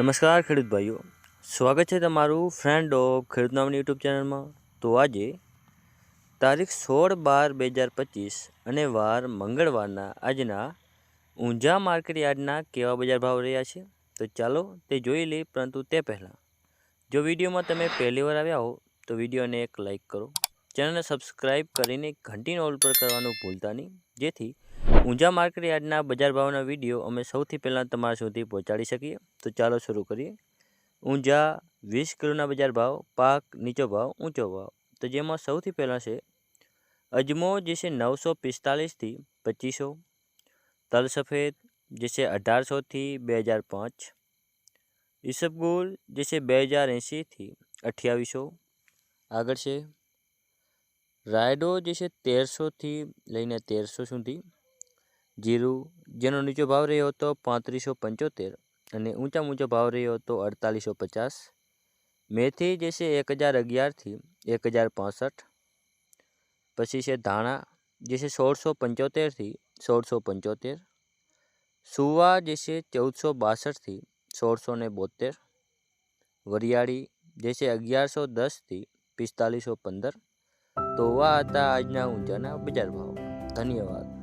નમસ્કાર ખેડૂત ભાઈઓ, સ્વાગત છે તમારું ફ્રેન્ડ ઓફ ખેડૂત નામની યુટ્યુબ ચેનલમાં. તો આજે તારીખ સોળ બાર બે હજાર પચીસ અને વાર મંગળવારના આજના ઊંઝા માર્કેટ યાર્ડના કેવા બજાર ભાવ રહ્યા છે? તો ચાલો તે જોઈ લઈએ, પરંતુ તે પહેલાં જો વિડીયોમાં તમે પહેલી વાર આવ્યા હો, તો વિડીયોને એક લાઇક કરો. ચેનલને સબસ્ક્રાઈબ કરીને ઘંટીનો ઓલ પર કરવાનું ભૂલતા નહીં. જેથી ઊંઝા માર્કેટ યાર્ડના બજાર ભાવના વીડિયો અમે સૌથી પહેલાં તમારા સુધી પહોંચાડી શકીએ. તો ચાલો શરૂ કરીએ. ઊંઝા વીસ કિલોના બજાર ભાવ, પાક નીચો ભાવ, ઊંચો ભાવ. તો જેમાં સૌથી પહેલાં છે અજમો, જે છે નવસો પિસ્તાલીસથી પચીસો. તલ સફેદ, જે છે અઢારસોથી બે હજાર પાંચ. ઈસબગુલ જે છે બે હજાર એંશીથી અઠ્યાવીસો. આગળ છે રાયડો જે છે તેરસોથી લઈને તેરસો સુધી. જીરું જેનો નીચો ભાવ રહ્યો હતો પાંત્રીસો પંચોતેર અને ઊંચા ઊંચો ભાવ રહ્યો હતો અડતાલીસો પચાસ. મેથી જે છે એક હજાર અગિયારથી એક હજાર પાસઠ. પછી છે ધાણા જે છે સોળસો પંચોતેરથી સોળસો પંચોતેર. સુવા જે છે ચૌદસો બાસઠથી સોળસો ને બોતેર. વરિયાળી જે છે અગિયારસો દસથી પિસ્તાલીસો પંદર. તો આ હતા આજના ઊંચાના બજાર ભાવ. ધન્યવાદ.